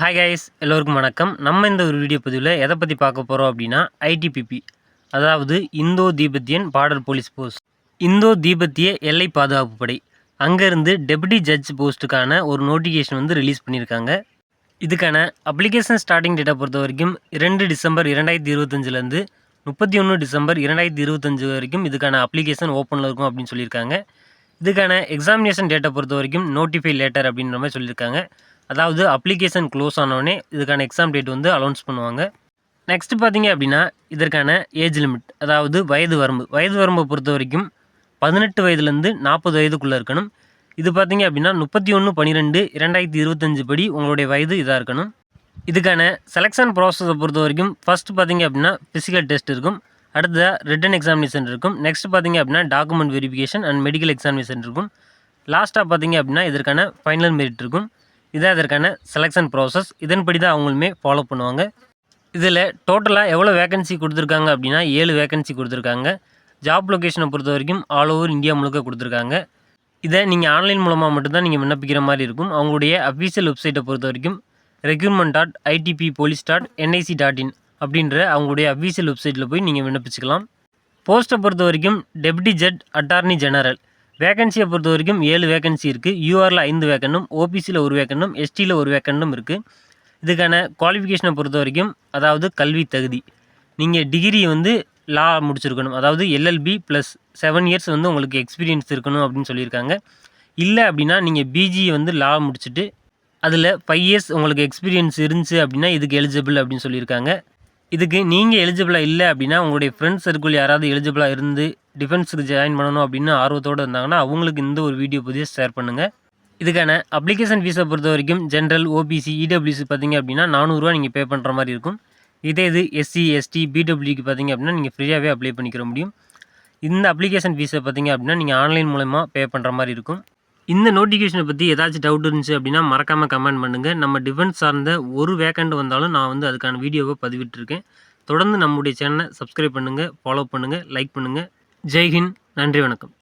Hi guys எல்லோருக்கும் வணக்கம். நம்ம இந்த ஒரு வீடியோ பதிவில் எதை பற்றி பார்க்க போகிறோம் அப்படின்னா ஐடிபிபி அதாவது Indo Tibetan border police post. Indo தீபத்திய எல்லை பாதுகாப்பு படை. அங்கேருந்து டெபுட்டி ஜட்ஜ் போஸ்ட்டுக்கான ஒரு நோட்டிஃபிகேஷன் வந்து ரிலீஸ் பண்ணியிருக்காங்க இதுக்கான அப்ளிகேஷன் ஸ்டார்டிங் டேட்டை பொறுத்த வரைக்கும் இரண்டு டிசம்பர் இரண்டாயிரத்தி இருபத்தஞ்சிலேருந்து முப்பத்தி ஒன்று டிசம்பர் இரண்டாயிரத்தி இருபத்தஞ்சு வரைக்கும் இதுக்கான அப்ளிகேஷன் ஓப்பனில் இருக்கும் அப்படின்னு சொல்லியிருக்காங்க. இதுக்கான எக்ஸாமினேஷன் டேட்டை பொறுத்த வரைக்கும் நோட்டிஃபை லேட்டர் அப்படின்ற மாதிரி சொல்லியிருக்காங்க. அதாவது அப்ளிகேஷன் க்ளோஸ் ஆனோடனே இதுக்கான எக்ஸாம் டேட் வந்து அலௌன்ஸ் பண்ணுவாங்க. நெக்ஸ்ட் பார்த்தீங்க அப்படின்னா இதற்கான ஏஜ் லிமிட் அதாவது வயது வரம்பு. வயது வரம்பை பொறுத்த வரைக்கும் பதினெட்டு வயதுலேருந்து நாற்பது வயதுக்குள்ளே இருக்கணும். இது பார்த்தீங்க அப்படின்னா முப்பத்தி ஒன்று பன்னிரெண்டு இரண்டாயிரத்தி இருபத்தஞ்சு படி உங்களுடைய வயது இதாக இருக்கணும். இதுக்கான செலெக்ஷன் ப்ராசஸை பொறுத்த வரைக்கும் ஃபஸ்ட்டு பார்த்தீங்க அப்படின்னா ஃபிசிக்கல் டெஸ்ட் இருக்கும். அடுத்ததாக ரிட்டன் எக்ஸாமினேஷன் இருக்கும். நெக்ஸ்ட் பார்த்தீங்க அப்படின்னா document verification and medical examination இருக்கும். லாஸ்ட்டாக பார்த்தீங்க அப்படின்னா இதற்கான ஃபைனல் மெரிட் இருக்கும். இதான் இதற்கான செலெக்ஷன் ப்ராசஸ் இதன்படி தான் அவங்களுமே ஃபாலோ பண்ணுவாங்க. இதில் டோட்டலாக எவ்வளோ வேகன்சி கொடுத்துருக்காங்க அப்படின்னா ஏழு வேகன்சி கொடுத்துருக்காங்க. ஜாப் லொக்கேஷனை பொறுத்த வரைக்கும் ஆல் ஓவர் இந்தியா முழுக்க கொடுத்துருக்காங்க. இதை நீங்கள் ஆன்லைன் மூலமாக மட்டும்தான் நீங்கள் விண்ணப்பிக்கிற மாதிரி இருக்கும். அவங்களுடைய அஃபீஷியல் வெப்சைட்டை பொறுத்த வரைக்கும் requirement dot ITBP police dot NIC dot in அப்படின்ற அவங்களுடைய அஃபீஷியல் வெப்சைட்டில் போய் நீங்கள் விண்ணப்பிச்சுக்கலாம். போஸ்ட்டை பொறுத்த வரைக்கும் டெப்டி ஜட் அட்டார்னி ஜெனரல் வேகன்சியை பொறுத்த வரைக்கும் ஏழு வேகன்சி இருக்குது யூஆரில் ஐந்து வேக்கண்டும் ஓபிசியில் ஒரு வேக்கண்டும் எஸ்டியில் ஒரு வேக்கண்டும் இருக்குது இதுக்கான குவாலிஃபிகேஷனை பொறுத்த வரைக்கும் அதாவது கல்வி தகுதி. நீங்கள் டிகிரி வந்து லா முடிச்சிருக்கணும். அதாவது எல்எல்பி ப்ளஸ் செவன் இயர்ஸ் வந்து உங்களுக்கு எக்ஸ்பீரியன்ஸ் இருக்கணும் அப்படின்னு சொல்லியிருக்காங்க. இல்லை அப்படின்னா நீங்கள் பிஜி வந்து லா முடிச்சுட்டு அதில் ஃபைவ் இயர்ஸ் உங்களுக்கு எக்ஸ்பீரியன்ஸ் இருந்துச்சு அப்படின்னா இதுக்கு எலிஜிபிள் அப்படின்னு சொல்லியிருக்காங்க. இதுக்கு நீங்கள் எலிஜிபிளாக இல்லை அப்படின்னா உங்களுடைய ஃப்ரெண்ட்ஸ் சர்க்கிள் யாராவது எலிஜிபிளாக இருந்து டிஃபென்ஸுக்கு ஜாயின் பண்ணணும் அப்படின்னு ஆர்வத்தோடு இருந்தாங்கன்னா அவங்களுக்கு இந்த ஒரு வீடியோ புதிய ஷேர் பண்ணுங்கள் இதுக்கான அப்ளிகேஷன் ஃபீஸை பொறுத்த வரைக்கும் ஜென்ரல் ஓபிசி இடபிள்யூசி பார்த்தீங்க அப்படின்னா நானூறுரூவா நீங்கள் பே பண்ணுற மாதிரி இருக்கும். இதே இது எஸ்சி எஸ்டி பிடபிள்யூக்கு பார்த்தீங்க அப்படின்னா நீங்கள் ஃப்ரீயாகவே அப்ளை பண்ணிக்கிற முடியும். இந்த அப்ளிகேஷன் ஃபீஸை பார்த்தீங்க அப்படின்னா நீங்கள் ஆன்லைன் மூலமாக பே பண்ணுற மாதிரி இருக்கும். இந்த நோட்டிஃபிகேஷனை பற்றி ஏதாச்சும் டவுட் இருந்துச்சு அப்படின்னா மறக்காமல் கமெண்ட் பண்ணுங்கள் நம்ம டிஃபென்ஸ் சார்ந்த ஒரு வேக்கண்ட் வந்தாலும் நான் வந்து அதுக்கான வீடியோவை பதிவிட்டிருக்கேன். தொடர்ந்து நம்முடைய சேனலை சப்ஸ்கிரைப் பண்ணுங்கள் ஃபாலோ பண்ணுங்கள் லைக் பண்ணுங்கள் ஜெய்ஹிந்த் நன்றி வணக்கம்.